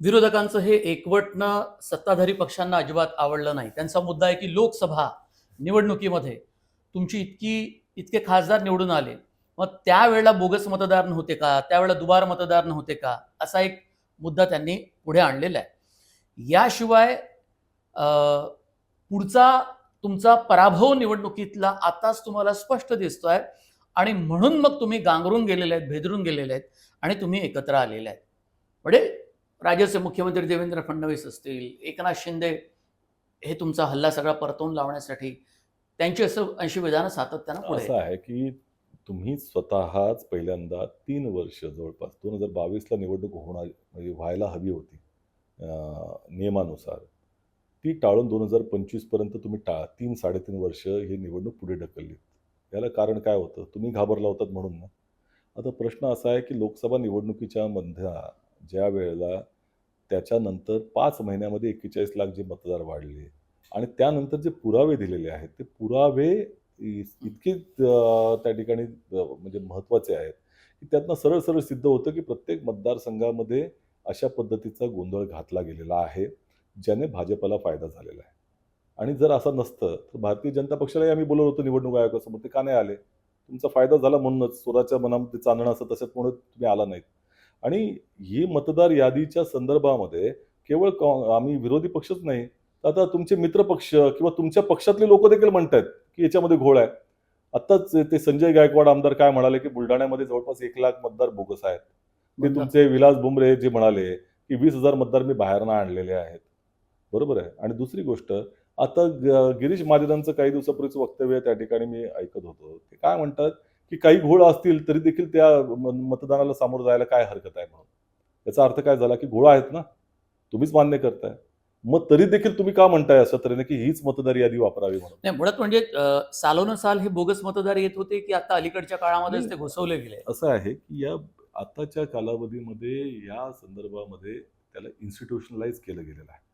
विरोधकांचं हे एकवटणं सत्ताधारी पक्षांना अजिबात आवडलं नाही. त्यांचा मुद्दा आहे की लोकसभा निवडणुकीमध्ये तुमची इतकी इतके खासदार निवडून आले. मग त्यावेळेला बोगस मतदार नव्हते का? त्यावेळेला दुबार मतदार नव्हते का? असा एक मुद्दा त्यांनी पुढे आणलेला आहे. याशिवाय पुढचा तुमचा पराभव निवडणुकीतला आताच तुम्हाला स्पष्ट दिसतोय आणि म्हणून मग तुम्ही गांगरून गेलेले आहेत भेदरून गेलेले आहेत आणि तुम्ही एकत्र आलेले आहेत. म्हणजे राज्याचे मुख्यमंत्री देवेंद्र फडणवीस असतील एकनाथ शिंदे हे तुमचा हल्ला सगळा परतवून लावण्यासाठी त्यांची असं ऐंशी विधानं सातत्यानं असं आहे की तुम्ही स्वतःच पहिल्यांदा तीन वर्ष जवळपास दोन हजार बावीसला निवडणूक होणार म्हणजे व्हायला हवी होती नियमानुसार. ती टाळून दोन हजार पंचवीसपर्यंत तुम्ही टा तीन साडेतीन वर्ष ही निवडणूक पुढे ढकलली याला कारण काय होतं? तुम्ही घाबरला होतात म्हणून ना. आता प्रश्न असा आहे की लोकसभा निवडणुकीच्या मध्या ज्या वेळेला त्याच्यानंतर पाच महिन्यामध्ये एक्केचाळीस लाख जे मतदार वाढले. आणि त्यानंतर जे पुरावे दिलेले आहेत ते पुरावे इतके त्या ठिकाणी म्हणजे महत्त्वाचे आहेत की त्यातनं सरळ सरळ सिद्ध होतं की प्रत्येक मतदारसंघामध्ये अशा पद्धतीचा गोंधळ घातला गेलेला आहे ज्याने भाजपला फायदा झालेला आहे. आणि जर असं नसतं तर भारतीय जनता पक्षालाही आम्ही बोलवलं होतं निवडणूक आयोगासमोर ते का नाही आले? तुमचा फायदा झाला म्हणूनच स्वराच्या मनामध्ये चांदणं असं तसंच म्हणून तुम्ही आला नाहीत. आणि ही मतदार यादीच्या संदर्भामध्ये केवळ आम्ही विरोधी पक्षच नाही तर आता तुमचे मित्रपक्ष किंवा तुमच्या पक्षातले लोक देखील म्हणतात की याच्यामध्ये घोळ आहे. आत्ताच ते संजय गायकवाड आमदार काय म्हणाले की बुलढाण्यामध्ये जवळपास एक लाख मतदार बोगस आहेत. ते तुमचे विलास बुमरे जे म्हणाले की वीस हजार मतदार मी बाहेरनं आणलेले आहेत. बरोबर आहे. आणि दुसरी गोष्ट आता गिरीश महाजनांचं काही दिवसापूर्वीचं वक्तव्य त्या ठिकाणी मी ऐकत होतो. ते काय म्हणतात? की काही घोळ असतील तरी देखील त्या मतदानाला सामोरं जायला काय हरकत आहे म्हणून? याचा अर्थ काय झाला की घोळ आहेत ना तुम्हीच मान्य करताय. मग तरी देखील तुम्ही का म्हणताय अशा तऱ्हेने की हीच मतदार यादी वापरावी म्हणून? नाही मुळात म्हणजे अं, सालोनं साल हे बोगस मतदार येत होते की आता अलीकडच्या काळामध्येच नाही. ते घुसवले गेले. असं आहे की या आताच्या कालावधीमध्ये या संदर्भामध्ये त्याला इन्स्टिट्यूशनलाइज केलं गेलेलं आहे.